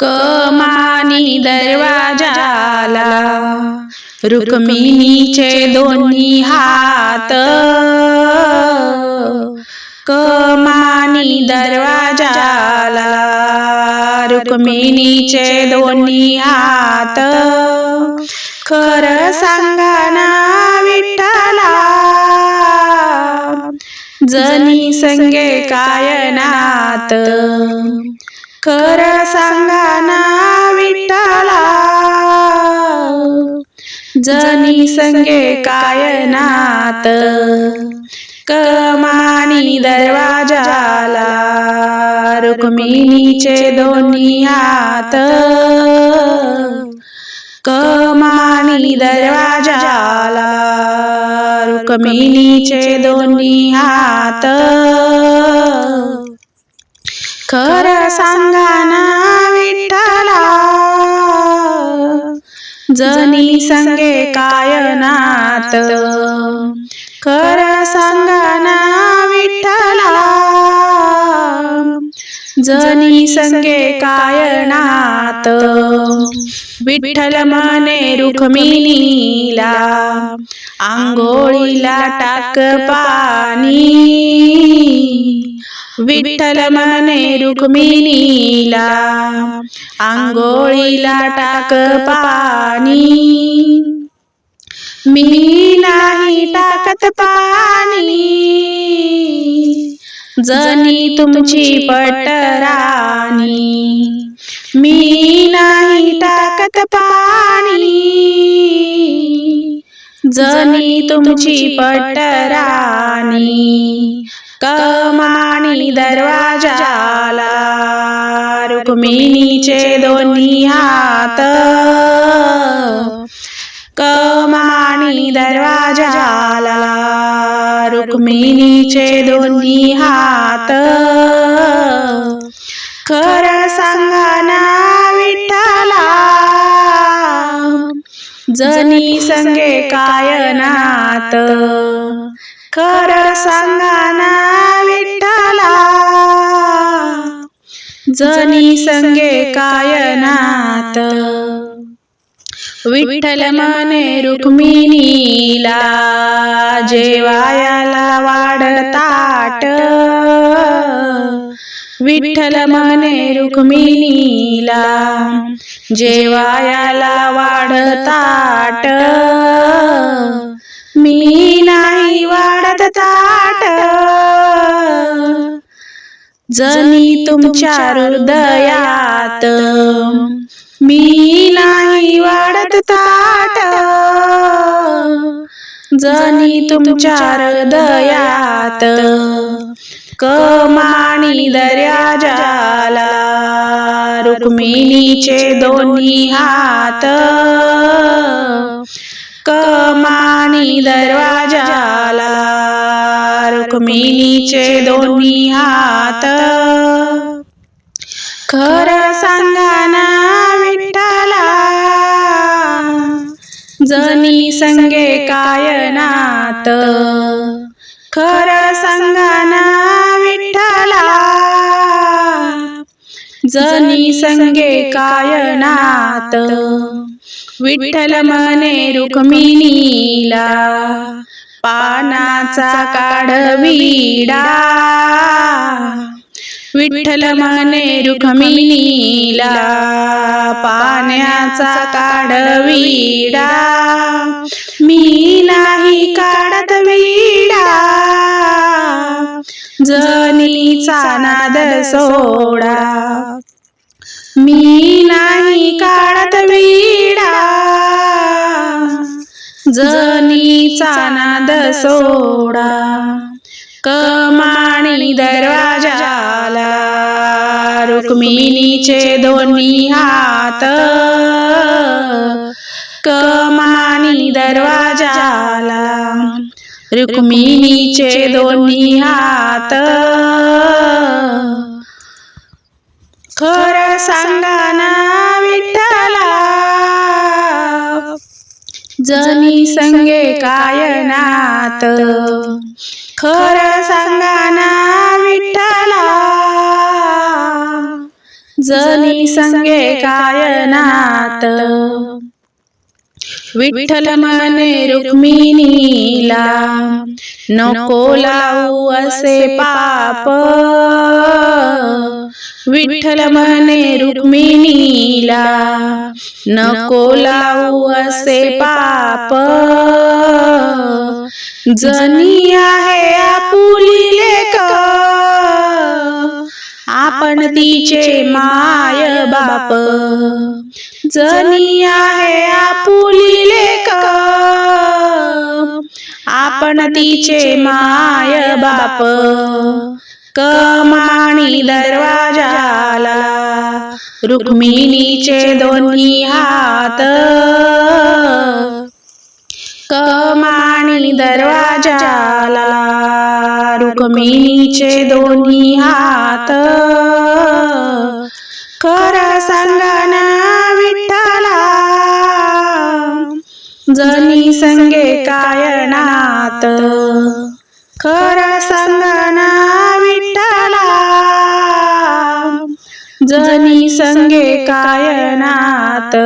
कमानी दरवाजाला. रुक्मिणीचे दोन्ही हात. कमानी दरवाजाला. रुक्मिणीचे दोन्ही हात. खर सांगाना विठ्ठला. जनी संगे कायनात. खर सांगा ना विठ्ठला. जनी संगे कायनात. कमानी दरवाजाला. रुक्मिणीचे दोन्ही हात. कमानी दरवाजाला. रुक्मिणीचे दोन्ही हात. खर सांगाना विठ्ठला. जनी संगे कायनात. खर सांगा ना विठ्ठला. जनी संगे कायनात. विठ्ठल मने रुक्मिणीला. आंघोळीला टाक पाणी. विठ्ठल मने रुक्मिणीला आंघोळीला टाक पाणी. मी नाही टाकत पाणी. जनी तुमची पटराणी. मी नाही टाकत पाणी. जनी तुमची पटराणी. कमानी दरवाजाला रुक्मिणीचे दोन्ही हात. कमानी दरवाजाला रुक्मिणीचे दोन्ही हात. खर सांगाना विठ्ठला जनी संगे कायनात. खर सांगा जनी संगे कायनात। विठ्ठल मने रुक्मिणीला जेवायाला वाढताट विठ्ठल मने रुक्मिणीला जेवायाला वाढताट मी नाही वाढत ताट। जनी तुमच्या हृदयात. मी नाही वाढत ताट. जनी तुमच्या हृदयात. कमानी दर्याजाला. रुक्मिणीचे दोन्ही हात. कमानी दरवाजाला रुक्मिणीचे दोन्ही हात. खर सांगाना विठ्ठला. जनी संगे कायनात. खर सांगाना विठ्ठला. जनी संगे कायनात. विठ्ठल मने रुक्मिणीला. पानाचा काढविडा विठ्ठल मने रुक्मिणीला पाण्याचा काढविडा मी नाही काढत विडा. जनीचा नाद सोडा. मी नाही काढत विडा. जनीचा नाद सोडा. कमाणी दरवाजाला. रुक्मिणीचे दोन्ही हात. कमानी दरवाजाला. रुक्मिणीचे दोन्ही हात. खरं सांगा ना विठ्ठला जनी संगे कायनात. खर सांगा ना विठ्ठला. जनी संगे कायनात. विठ्ठल म्हणे रुक्मिणीला नको लावू असे पाप. विठ्ठल म्हणे रुक्मिणीला नको लावू असे पाप. जनी आहे आपुलीले आपण तिचे माय बाप. जनी आहे आपुली लेक आपण तिचे माय बाप. कमाणी दरवाजाला रुक्मिणीचे दोन्ही हात. कमाणी दरवाजाला रुक्मिणीचे दोन्ही हात. कर सांगना विठ्ठला. जनी संगे कायनात. खर सांगना विठ्ठला. जनी संगे कायनात.